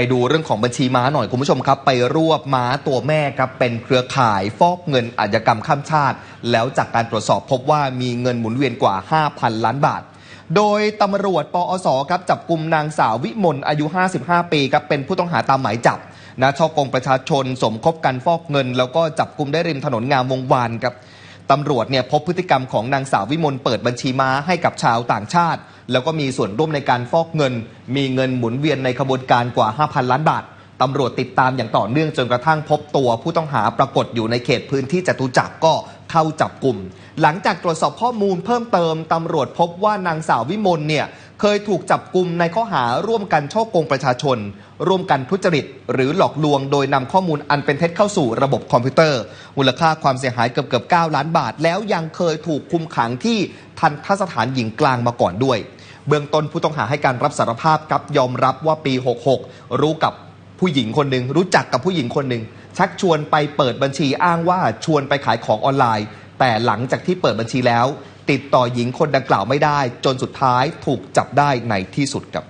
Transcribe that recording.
ไปดูเรื่องของบัญชีม้าหน่อยคุณผู้ชมครับ ไปรวบม้าตัวแม่ครับเป็นเครือข่ายฟอกเงินอาชญากรรมข้ามชาติ แล้วจากการตรวจสอบพบว่ามีเงินหมุนเวียนกว่า 5,000 ล้านบาท โดยตำรวจปอสครับจับกลุ่มนางสาววิมลอายุ 55 ปีครับเป็นผู้ต้องหาตามหมายจับนะช่อกงประชาชนสมคบกันฟอกเงิน แล้วก็จับกลุ่มได้ริมถนนงามวงวานครับตำรวจเนี่ยพบพฤติกรรมของนางสาววิมลเปิดบัญชีม้าให้กับชาวต่างชาติ แล้วก็มีส่วนร่วมในการฟอกเงิน มีเงินหมุนเวียนในขบวนการกว่า 5,000 ล้านบาทตำรวจติดตามอย่างต่อเนื่องจนกระทั่งพบตัวผู้ต้องหาปรากฏอยู่ในเขตพื้นที่จตุจักรก็เข้าจับกลุ่ม หลังจากตรวจสอบข้อมูลเพิ่มเติมตำรวจพบว่านางสาววิมลเนี่ยเคยถูกจับกลุ่มในข้อหาร่วมกันช่อโกงประชาชน ร่วมกันทุจริต หรือหลอกลวงโดยนำข้อมูลอันเป็นเท็จเข้าสู่ระบบคอมพิวเตอร์ มูลค่าความเสียหายเกือบเกือบ9ล้านบาท แล้วยังเคยถูกคุมขังที่ทันทสถานหญิงกลางมาก่อนด้วย เบื้องต้นผู้ต้องหาให้การรับสารภาพครับยอมรับว่าปี 66 รู้กับผู้หญิงคนหนึ่งรู้จักกับผู้หญิงคนหนึ่งชักชวนไปเปิดบัญชีอ้างว่าชวนไปขายของออนไลน์ แต่หลังจากที่เปิดบัญชีแล้ว ติดต่อหญิงคนดังกล่าวไม่ได้ จนสุดท้ายถูกจับได้ในที่สุดครับ